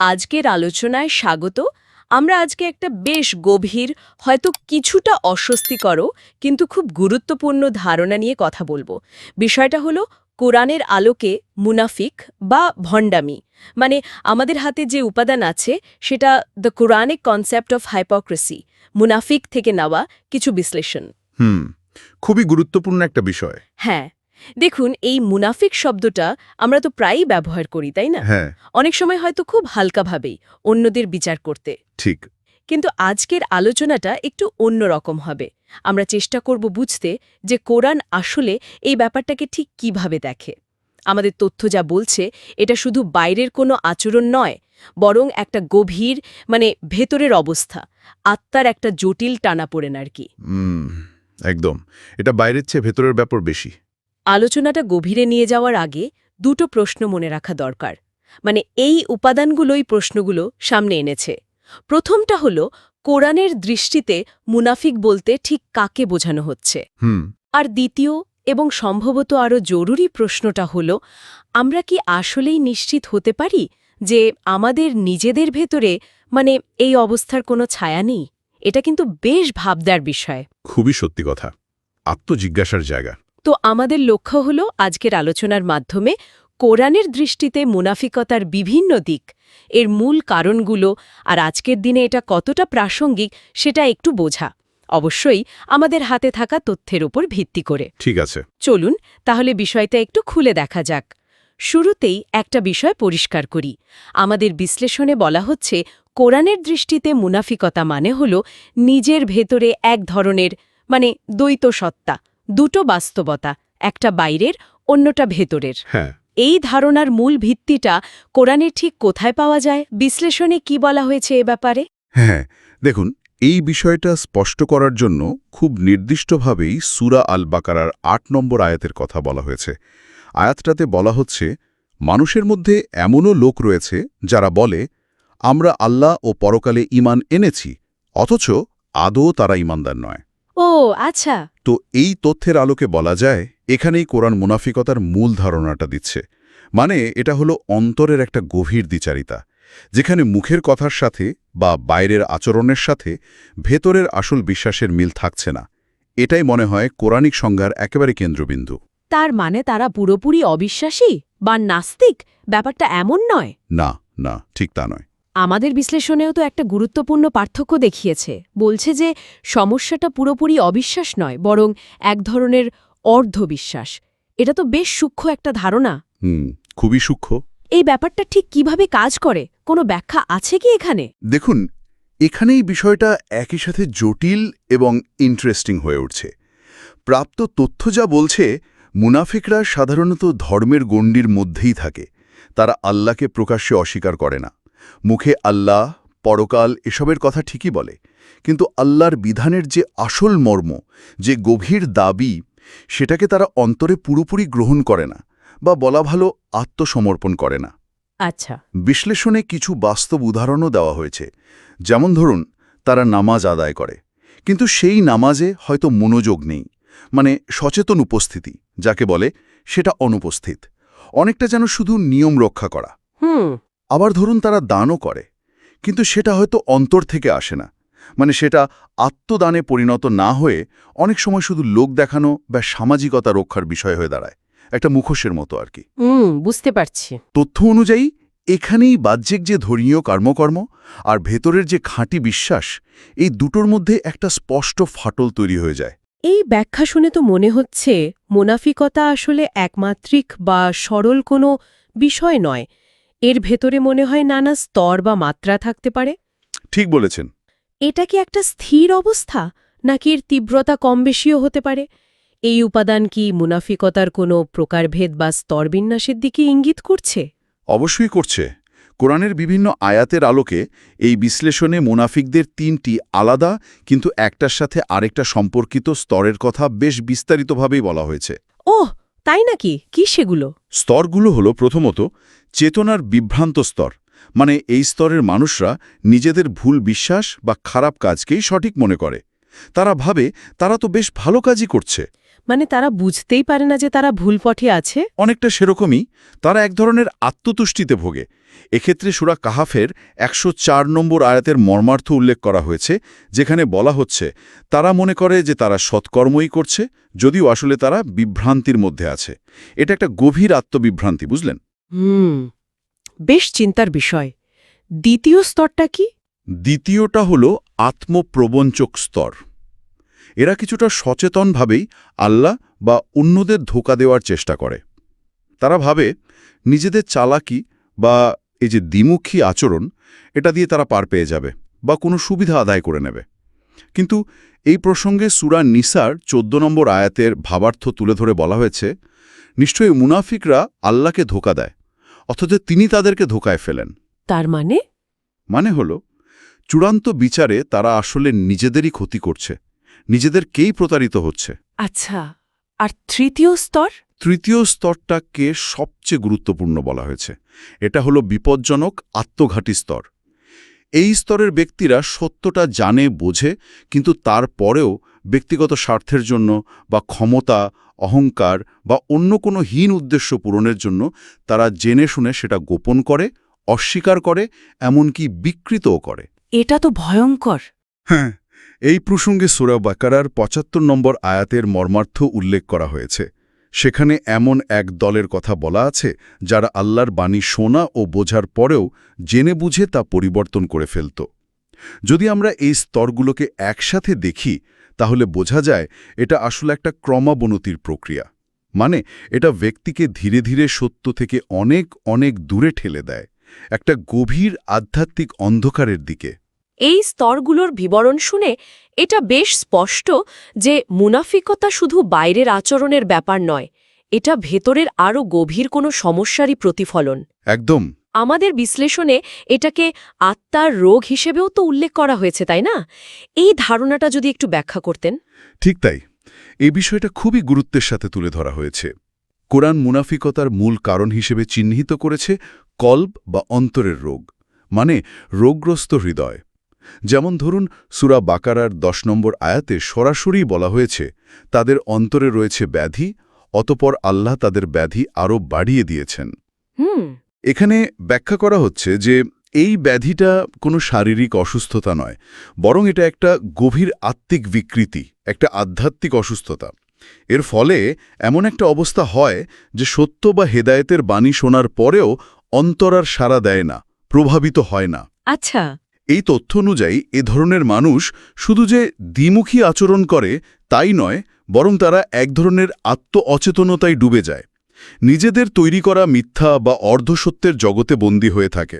আজকের আলোচনায় স্বাগত। আমরা আজকে একটা বেশ গভীর হয়তো কিছুটা অস্বস্তিকরও কিন্তু খুব গুরুত্বপূর্ণ ধারণা নিয়ে কথা বলব। বিষয়টা হলো কোরআনের আলোকে মুনাফিক বা ভণ্ডামি। মানে আমাদের হাতে যে উপাদান আছে সেটা the Quranic concept of hypocrisy মুনাফিক থেকে নেওয়া কিছু বিশ্লেষণ। হুম খুবই গুরুত্বপূর্ণ একটা বিষয়। হ্যাঁ। দেখুন এই মুনাফিক শব্দটা আমরা তো প্রায়ই ব্যবহার করি তাই না? হ্যাঁ। অনেক সময় হয়তো খুব হালকাভাবেই অন্যদের বিচার করতে। ঠিক। কিন্তু আজকের আলোচনাটা একটু অন্যরকম হবে। আমরা চেষ্টা করব বুঝতে যে কোরআন আসলে এই ব্যাপারটাকে ঠিক কীভাবে দেখে। আমাদের তথ্য যা বলছে এটা শুধু বাইরের কোনো আচরণ নয় বরং একটা গভীর মানে ভেতরের অবস্থা আত্মার একটা জটিল টানাপোড়েন আর কি। একদম। এটা বাইরের চেয়ে ভেতরের ব্যাপার বেশি। আলোচনাটা গভীরে নিয়ে যাওয়ার আগে দুটো প্রশ্ন মনে রাখা দরকার। মানে এই উপাদানগুলোই প্রশ্নগুলো সামনে এনেছে। প্রথমটা হল কোরআনের দৃষ্টিতে মুনাফিক বলতে ঠিক কাকে বোঝানো হচ্ছে? হুম। আর দ্বিতীয় এবং সম্ভবত আরও জরুরি প্রশ্নটা হল আমরা কি আসলেই নিশ্চিত হতে পারি যে আমাদের নিজেদের ভেতরে মানে এই অবস্থার কোনো ছায়া নেই? এটা কিন্তু বেশ ভাবদার বিষয়। খুবই সত্যি কথা। আত্মজিজ্ঞাসার জায়গা। তো আমাদের লক্ষ্য হল আজকের আলোচনার মাধ্যমে কোরআনের দৃষ্টিতে মুনাফিকতার বিভিন্ন দিক। এর মূল কারণগুলো আর আজকের দিনে এটা কতটা প্রাসঙ্গিক সেটা একটু বোঝা। অবশ্যই আমাদের হাতে থাকা তথ্যের উপর ভিত্তি করে। ঠিক আছে। চলুন তাহলে বিষয়টা একটু খুলে দেখা যাক। শুরুতেই একটা বিষয় পরিষ্কার করি। আমাদের বিশ্লেষণে বলা হচ্ছে কোরআনের দৃষ্টিতে মুনাফিকতা মানে হল নিজের ভেতরে এক ধরনের মানে দ্বৈত সত্তা। দুটো বাস্তবতা একটা বাইরের অন্যটা ভেতরের। হ্যাঁ। এই ধারণার মূল ভিত্তিটা কোরআনে ঠিক কোথায় পাওয়া যায়? বিশ্লেষণে কি বলা হয়েছে এ ব্যাপারে? হ্যাঁ দেখুন এই বিষয়টা স্পষ্ট করার জন্য খুব নির্দিষ্টভাবেই সুরা আল বাকারার আট নম্বর আয়াতের কথা বলা হয়েছে। আয়াতটাতে বলা হচ্ছে মানুষের মধ্যে এমনও লোক রয়েছে যারা বলে আমরা আল্লাহ ও পরকালে ইমান এনেছি অথচ আদৌ তারা ইমানদার নয়। ও আচ্ছা। তো এই তথ্যের আলোকে বলা যায় এখানেই কোরআন মুনাফিকতার মূল ধারণাটা দিচ্ছে। মানে এটা হলো অন্তরের একটা গভীর দ্বিচারিতা যেখানে মুখের কথার সাথে বা বাইরের আচরণের সাথে ভেতরের আসল বিশ্বাসের মিল থাকছে না। এটাই মনে হয় কোরআনিক সংজ্ঞার একেবারে কেন্দ্রবিন্দু। তার মানে তারা পুরোপুরি অবিশ্বাসী বা নাস্তিক? ব্যাপারটা এমন নয়? না না ঠিক তা নয়। আমাদের বিশ্লেষণেও তো একটা গুরুত্বপূর্ণ পার্থক্য দেখিয়েছে। বলছে যে সমস্যাটা পুরোপুরি অবিশ্বাস নয় বরং এক ধরনের অর্ধবিশ্বাস। এটা তো বেশ সূক্ষ্ম একটা ধারণা। হুম খুবই সূক্ষ্ম। এই ব্যাপারটা ঠিক কীভাবে কাজ করে? কোনো ব্যাখ্যা আছে কি এখানে? দেখুন এখানেই বিষয়টা একই সাথে জটিল এবং ইন্টারেস্টিং হয়ে উঠছে। প্রাপ্ত তথ্য যা বলছে মুনাফিকরা সাধারণত ধর্মের গণ্ডির মধ্যেই থাকে। তারা আল্লাহকে প্রকাশ্যে অস্বীকার করে না। মুখে আল্লাহ পরকাল এসবের কথা ঠিকই বলে। কিন্তু আল্লাহর বিধানের যে আসল মর্ম যে গভীর দাবি সেটাকে তারা অন্তরে পুরোপুরি গ্রহণ করে না বা বলা ভালো আত্মসমর্পণ করে না। আচ্ছা। বিশ্লেষণে কিছু বাস্তব উদাহরণও দেওয়া হয়েছে। যেমন ধরুন তারা নামাজ আদায় করে। কিন্তু সেই নামাজে হয়তো মনোযোগ নেই। মানে সচেতন উপস্থিতি যাকে বলে সেটা অনুপস্থিত। অনেকটা যেন শুধু নিয়ম রক্ষা করা। হুম। আবার ধরুন তারা দানও করে কিন্তু সেটা হয়তো অন্তর থেকে আসে না। মানে সেটা আত্মদানে পরিণত না হয়ে অনেক সময় শুধু লোক দেখানো বা সামাজিকতা রক্ষার বিষয় হয়ে দাঁড়ায়। একটা মুখোশের মতো আর কি। হুম বুঝতে পারছি। তথ্য অনুযায়ী এখানেই বাহ্যিক যে ধর্মীয় কর্মকর্ম আর ভেতরের যে খাঁটি বিশ্বাস এই দুটোর মধ্যে একটা স্পষ্ট ফাটল তৈরি হয়ে যায়। এই ব্যাখ্যা শুনে তো মনে হচ্ছে মুনাফিকতা আসলে একমাত্রিক বা সরল কোনো বিষয় নয়। এর ভেতরে মনে হয় নানা স্তর বা মাত্রা থাকতে পারে? ঠিক বলেছেন। এটা কি একটা স্থির অবস্থা নাকি এর তীব্রতা কম বেশিও হতে পারে? এই উপাদান কি মুনাফিকতার কোনো প্রকারভেদ বা স্তরবিন্যাসের দিকে ইঙ্গিত করছে? অবশ্যই করছে। কোরআনের বিভিন্ন আয়াতের আলোকে এই বিশ্লেষণে মুনাফিকদের তিনটি আলাদা কিন্তু একটার সাথে আরেকটা সম্পর্কিত স্তরের কথা বেশ বিস্তারিতভাবেই বলা হয়েছে। ওহ তাই নাকি? কি সেগুলো? স্তরগুলো হলো প্রথমত চেতনার বিভ্রান্ত স্তর মানে এই স্তরের মানুষরা নিজেদের ভুল বিশ্বাস বা খারাপ কাজকেই সঠিক মনে করে। তারা ভাবে তারা তো বেশ ভালো কাজই করছে। মানে তারা বুঝতেই পারে না যে তারা ভুল পথে আছে? অনেকটা সেরকমই তারা এক ধরনের আত্মতুষ্টিতে ভোগে। এক্ষেত্রে সুরা কাহাফের একশো চার নম্বর আয়াতের মর্মার্থ উল্লেখ করা হয়েছে যেখানে বলা হচ্ছে তারা মনে করে যে তারা সৎকর্মই করছে যদিও আসলে তারা বিভ্রান্তির মধ্যে আছে। এটা একটা গভীর আত্মবিভ্রান্তি বুঝলেন? হুম, বেশ চিন্তার বিষয়। দ্বিতীয় স্তরটা কি? দ্বিতীয়টা হল আত্মপ্রবঞ্চক স্তর। এরা কিছুটা সচেতনভাবেই আল্লাহ বা অন্যদের ধোকা দেওয়ার চেষ্টা করে। তারা ভাবে নিজেদের চালাকি বা এই যে দ্বিমুখী আচরণ, এটা দিয়ে তারা পার পেয়ে যাবে বা কোনো সুবিধা আদায় করে নেবে। কিন্তু এই প্রসঙ্গে সুরা নিসার চোদ্দ নম্বর আয়াতের ভাবার্থ তুলে ধরে বলা হয়েছে, নিশ্চয়ই মুনাফিকরা আল্লাহকে ধোকা দেয়। অথচ তিনি তাদেরকে ধোকায় ফেলেন। তার মানে? মানে হল চূড়ান্ত বিচারে তারা আসলে নিজেদেরই ক্ষতি করছে নিজেদেরকেই প্রতারিত হচ্ছে। আচ্ছা আর তৃতীয় স্তর? তৃতীয় স্তরটাকে সবচেয়ে গুরুত্বপূর্ণ বলা হয়েছে। এটা হলো বিপজ্জনক আত্মঘাতী স্তর। এই স্তরের ব্যক্তিরা সত্যটা জানে বোঝে কিন্তু তারপরেও ব্যক্তিগত স্বার্থের জন্য বা ক্ষমতা অহংকার বা অন্য কোনো হীন উদ্দেশ্য পূরণের জন্য তারা জেনে শুনে সেটা গোপন করে অস্বীকার করে এমনকি বিকৃতও করে। এটা তো ভয়ঙ্কর। হ্যাঁ এই প্রসঙ্গে সুরা বাকারার পঁচাত্তর নম্বর আয়াতের মর্মার্থ উল্লেখ করা হয়েছে। সেখানে এমন এক দলের কথা বলা আছে যারা আল্লাহর বাণী শোনা ও বোঝার পরেও জেনে বুঝে তা পরিবর্তন করে ফেলত। যদি আমরা এই স্তরগুলোকে একসাথে দেখি তাহলে বোঝা যায় এটা আসলে একটা ক্রমাবনতির প্রক্রিয়া। মানে এটা ব্যক্তিকে ধীরে ধীরে সত্য থেকে অনেক অনেক দূরে ঠেলে দেয়। একটা গভীর আধ্যাত্মিক অন্ধকারের দিকে। এই স্তরগুলোর বিবরণ শুনে এটা বেশ স্পষ্ট যে মুনাফিকতা শুধু বাইরের আচরণের ব্যাপার নয় এটা ভেতরের আরও গভীর কোনো সমস্যারই প্রতিফলন। একদম। আমাদের বিশ্লেষণে এটাকে আত্মার রোগ হিসেবেও তো উল্লেখ করা হয়েছে তাই না? এই ধারণাটা যদি একটু ব্যাখ্যা করতেন। ঠিক তাই। এই বিষয়টা খুবই গুরুত্বের সাথে তুলে ধরা হয়েছে। কোরআন মুনাফিকতার মূল কারণ হিসেবে চিহ্নিত করেছে কল্প বা অন্তরের রোগ মানে রোগগ্রস্ত হৃদয়। যেমন ধরুন সুরা বাকারার দশ নম্বর আয়াতে সরাসরি বলা হয়েছে তাদের অন্তরে রয়েছে ব্যাধি অতপর আল্লাহ তাদের ব্যাধি আরও বাড়িয়ে দিয়েছেন। হুম। এখানে ব্যাখ্যা করা হচ্ছে যে এই ব্যাধিটা কোনো শারীরিক অসুস্থতা নয় বরং এটা একটা গভীর আত্মিক বিকৃতি একটা আধ্যাত্মিক অসুস্থতা। এর ফলে এমন একটা অবস্থা হয় যে সত্য বা হেদায়েতের বাণী শোনার পরেও অন্তরার সাড়া দেয় না প্রভাবিত হয় না। আচ্ছা। এই তথ্য অনুযায়ী এ ধরনের মানুষ শুধু যে দ্বিমুখী আচরণ করে তাই নয় বরং তারা এক ধরনের আত্ম অচেতনতায় ডুবে যায়। নিজেদের তৈরি করা মিথ্যা বা অর্ধসত্যের জগতে বন্দী হয়ে থাকে।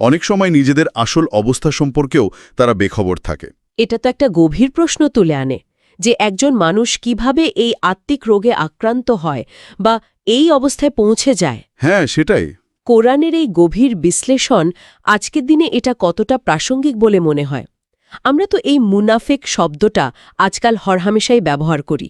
অনেক সময় নিজেদের আসল অবস্থা সম্পর্কেও তারা বেখবর থাকে। এটা তো একটা গভীর প্রশ্ন তুলে আনে যে একজন মানুষ কীভাবে এই আত্মিক রোগে আক্রান্ত হয় বা এই অবস্থায় পৌঁছে যায়। হ্যাঁ সেটাই। কোরআনের এই গভীর বিশ্লেষণ আজকের দিনে এটা কতটা প্রাসঙ্গিক বলে মনে হয়। আমরা তো এই মুনাফেক শব্দটা আজকাল হরহামেশাই ব্যবহার করি।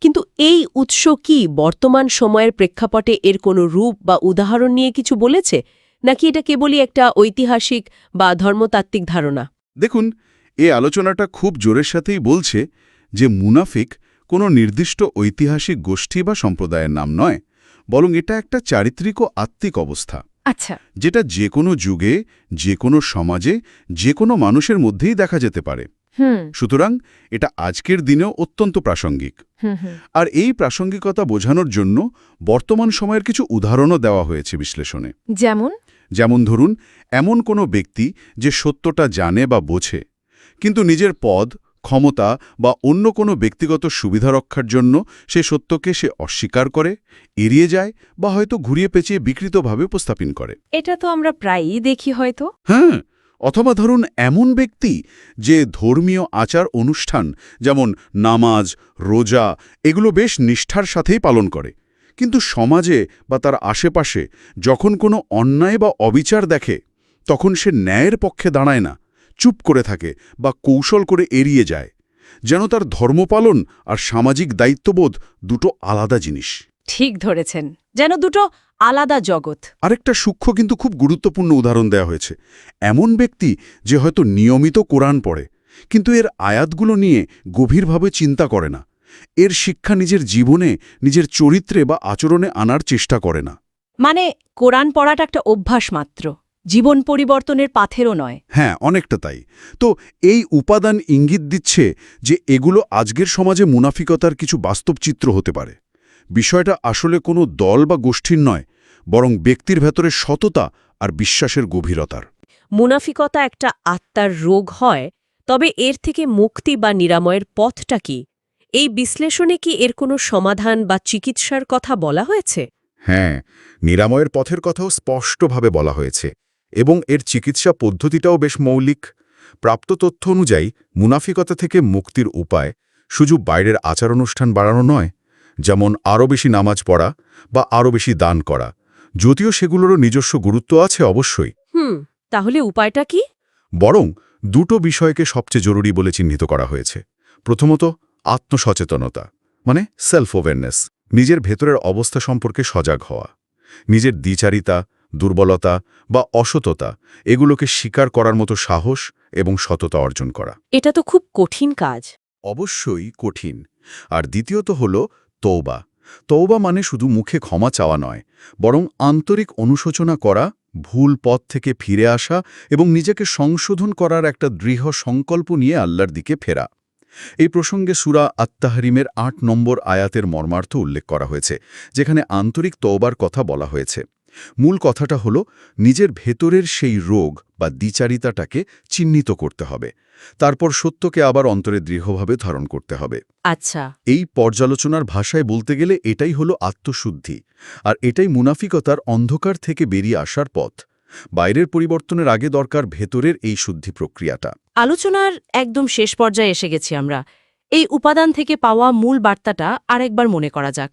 কিন্তু এই উৎস কি বর্তমান সময়ের প্রেক্ষাপটে এর কোনো রূপ বা উদাহরণ নিয়ে কিছু বলেছে? নাকি এটা কেবলই একটা ঐতিহাসিক বা ধর্মতাত্ত্বিক ধারণা? দেখুন এই আলোচনাটা খুব জোরের সাথেই বলছে যে মুনাফিক কোনো নির্দিষ্ট ঐতিহাসিক গোষ্ঠী বা সম্প্রদায়ের নাম নয় বরং এটা একটা চারিত্রিক ও আত্মিক অবস্থা। আচ্ছা। যেটা যে কোনো যুগে যে কোনো সমাজে যে কোনো মানুষের মধ্যেই দেখা যেতে পারে। সুতরাং এটা আজকের দিনেও অত্যন্ত প্রাসঙ্গিক। আর এই প্রাসঙ্গিকতা বোঝানোর জন্য বর্তমান সময়ের কিছু উদাহরণও দেওয়া হয়েছে বিশ্লেষণে। যেমন? যেমন ধরুন এমন কোনো ব্যক্তি যে সত্যটা জানে বা বোঝে কিন্তু নিজের পদ ক্ষমতা বা অন্য কোনো ব্যক্তিগত সুবিধা রক্ষার জন্য সে সত্যকে সে অস্বীকার করে এড়িয়ে যায় বা হয়তো ঘুরিয়ে পেঁচিয়ে বিকৃতভাবে উপস্থাপন করে। এটা তো আমরা প্রায়ই দেখি হয়তো। হ্যাঁ অথবা ধরুন এমন ব্যক্তি যে ধর্মীয় আচার অনুষ্ঠান, যেমন নামাজ, রোজা, এগুলো বেশ নিষ্ঠার সাথেই পালন করে। কিন্তু সমাজে বা তার আশেপাশে যখন কোনো অন্যায় বা অবিচার দেখে, তখন সে ন্যায়ের পক্ষে দাঁড়ায় না, চুপ করে থাকে বা কৌশল করে এড়িয়ে যায়। যেন তার ধর্মপালন আর সামাজিক দায়িত্ববোধ দুটো আলাদা জিনিস। ঠিক ধরেছেন। যেন দুটো আলাদা জগৎ। আরেকটা সূক্ষ্ম কিন্তু খুব গুরুত্বপূর্ণ উদাহরণ দেওয়া হয়েছে। এমন ব্যক্তি যে হয়তো নিয়মিত কোরআন পড়ে কিন্তু এর আয়াতগুলো নিয়ে গভীরভাবে চিন্তা করে না। এর শিক্ষা নিজের জীবনে নিজের চরিত্রে বা আচরণে আনার চেষ্টা করে না। মানে কোরআন পড়াটা একটা অভ্যাস মাত্র জীবন পরিবর্তনের পাথেরও নয়। হ্যাঁ অনেকটা তাই। তো এই উপাদান ইঙ্গিত দিচ্ছে যে এগুলো আজকের সমাজে মুনাফিকতার কিছু বাস্তব চিত্র হতে পারে। বিষয়টা আসলে কোনো দল বা গোষ্ঠীর নয় বরং ব্যক্তির ভেতরে সততা আর বিশ্বাসের গভীরতার। মুনাফিকতা একটা আত্মার রোগ হয় তবে এর থেকে মুক্তি বা নিরাময়ের পথটা কি? এই বিশ্লেষণে কি এর কোনো সমাধান বা চিকিৎসার কথা বলা হয়েছে? হ্যাঁ নিরাময়ের পথের কথাও স্পষ্টভাবে বলা হয়েছে এবং এর চিকিৎসা পদ্ধতিটাও বেশ মৌলিক। প্রাপ্ত তথ্য অনুযায়ী মুনাফিকতা থেকে মুক্তির উপায় শুধু বাইরের আচার অনুষ্ঠান বাড়ানো নয় যেমন আরও বেশি নামাজ পড়া বা আরও বেশি দান করা। যদিও সেগুলোরও নিজস্ব গুরুত্ব আছে অবশ্যই। হুম তাহলে উপায়টা কি? বরং দুটো বিষয়কে সবচেয়ে জরুরি বলে চিহ্নিত করা হয়েছে। প্রথমত আত্মসচেতনতা মানে সেলফ অ্যাওয়ারনেস নিজের ভেতরের অবস্থা সম্পর্কে সজাগ হওয়া নিজের দ্বিচারিতা দুর্বলতা বা অসততা এগুলোকে স্বীকার করার মতো সাহস এবং সততা অর্জন করা। এটা তো খুব কঠিন কাজ। অবশ্যই কঠিন। আর দ্বিতীয়ত হল তৌবা তৌবা মানে শুধু মুখে ক্ষমা চাওয়া নয়, বরং আন্তরিক অনুশোচনা করা, ভুল পথ থেকে ফিরে আসা এবং নিজেকে সংশোধন করার একটা দৃঢ় সংকল্প নিয়ে আল্লাহর দিকে ফেরা। এই প্রসঙ্গে সুরা আত্মাহরিমের আট নম্বর আয়াতের মর্মার্থ উল্লেখ করা হয়েছে, যেখানে আন্তরিক তৌবার কথা বলা হয়েছে। মূল কথাটা হল নিজের ভেতরের সেই রোগ বা দ্বিচারিতাটাকে চিহ্নিত করতে হবে। তারপর সত্যকে আবার অন্তরে দৃঢ়ভাবে ধারণ করতে হবে। আচ্ছা। এই পর্যালোচনার ভাষায় বলতে গেলে এটাই হলো আত্মশুদ্ধি আর এটাই মুনাফিকতার অন্ধকার থেকে বেরিয়ে আসার পথ। বাইরের পরিবর্তনের আগে দরকার ভেতরের এই শুদ্ধি প্রক্রিয়াটা। আলোচনার একদম শেষ পর্যায়ে এসে গেছি আমরা। এই উপাদান থেকে পাওয়া মূল বার্তাটা আরেকবার মনে করা যাক।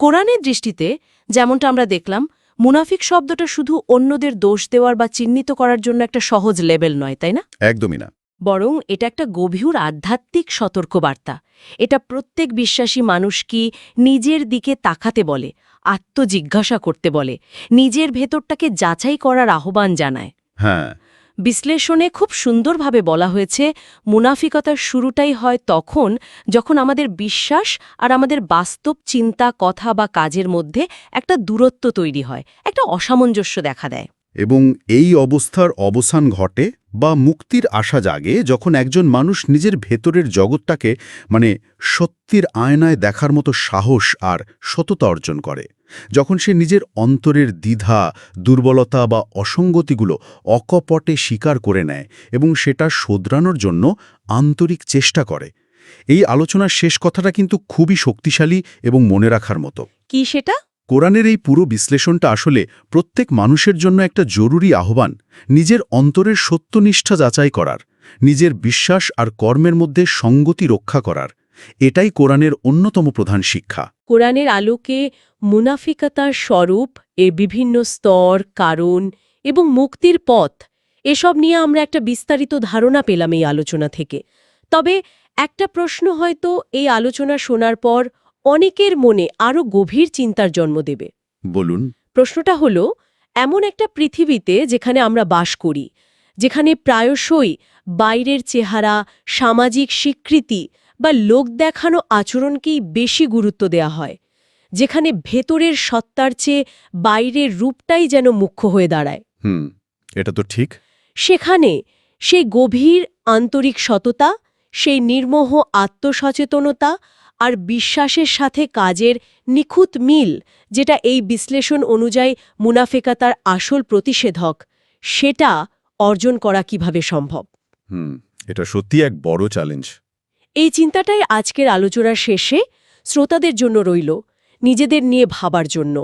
কোরআনের দৃষ্টিতে যেমনটা আমরা দেখলাম মুনাফিক শব্দটা শুধু অন্যদের দোষ দেওয়ার বা চিহ্নিত করার জন্য একটা সহজ লেবেল নয় তাই না? একদমই না। বরং এটা একটা গভীর আধ্যাত্মিক সতর্কবার্তা। এটা প্রত্যেক বিশ্বাসী মানুষ কি নিজের দিকে তাকাতে বলে আত্মজিজ্ঞাসা করতে বলে নিজের ভেতরটাকে যাচাই করার আহ্বান জানায়। হ্যাঁ বিশ্লেষণে খুব সুন্দরভাবে বলা হয়েছে, মুনাফিকতার শুরুটাই হয় তখন যখন আমাদের বিশ্বাস আর আমাদের বাস্তব চিন্তা, কথা বা কাজের মধ্যে একটা দূরত্ব তৈরি হয়, একটা অসামঞ্জস্য দেখা দেয়। এবং এই অবস্থার অবসান ঘটে বা মুক্তির আশা জাগে যখন একজন মানুষ নিজের ভেতরের জগৎটাকে মানে সত্যির আয়নায় দেখার মতো সাহস আর সততা অর্জন করে। যখন সে নিজের অন্তরের দ্বিধা দুর্বলতা বা অসঙ্গতিগুলো অকপটে স্বীকার করে নেয় এবং সেটা শোধরানোর জন্য আন্তরিক চেষ্টা করে এই আলোচনার শেষ কথাটা কিন্তু খুবই শক্তিশালী এবং মনে রাখার মতো। কি সেটা? কোরআনের এই পুরো বিশ্লেষণটা আসলে প্রত্যেক মানুষের জন্য একটা জরুরি আহ্বান নিজের অন্তরের সত্যনিষ্ঠা যাচাই করার নিজের বিশ্বাস আর কর্মের মধ্যে সঙ্গতি রক্ষা করার। এটাই কোরআনের অন্যতম প্রধান শিক্ষা। কোরআনের আলোকে মুনাফিকতার স্বরূপ এর বিভিন্ন স্তর কারণ এবং মুক্তির পথ এসব নিয়ে আমরা একটা বিস্তারিত ধারণা পেলাম এই আলোচনা থেকে। তবে একটা প্রশ্ন হয়তো এই আলোচনা শোনার পর অনেকের মনে আরও গভীর চিন্তার জন্ম দেবে। বলুন। প্রশ্নটা হলো এমন একটা পৃথিবীতে যেখানে আমরা বাস করি যেখানে প্রায়শই বাইরের চেহারা সামাজিক স্বীকৃতি বা লোক দেখানো আচরণকেই বেশি গুরুত্ব দেয়া হয় যেখানে ভেতরের সত্তার চেয়ে বাইরের রূপটাই যেন মুখ্য হয়ে দাঁড়ায়। হুম এটা তো ঠিক। সেখানে সেই গভীর আন্তরিক সততা সেই নির্মোহ আত্মসচেতনতা আর বিশ্বাসের সাথে কাজের নিখুঁত মিল যেটা এই বিশ্লেষণ অনুযায়ী মুনাফেকাতার আসল প্রতিষেধক সেটা অর্জন করা কীভাবে সম্ভব? হুম এটা সত্যি এক বড় চ্যালেঞ্জ এই চিন্তাটাই আজকের আলোচনার শেষে শ্রোতাদের জন্য রইল নিজেদের নিয়ে ভাবার জন্য।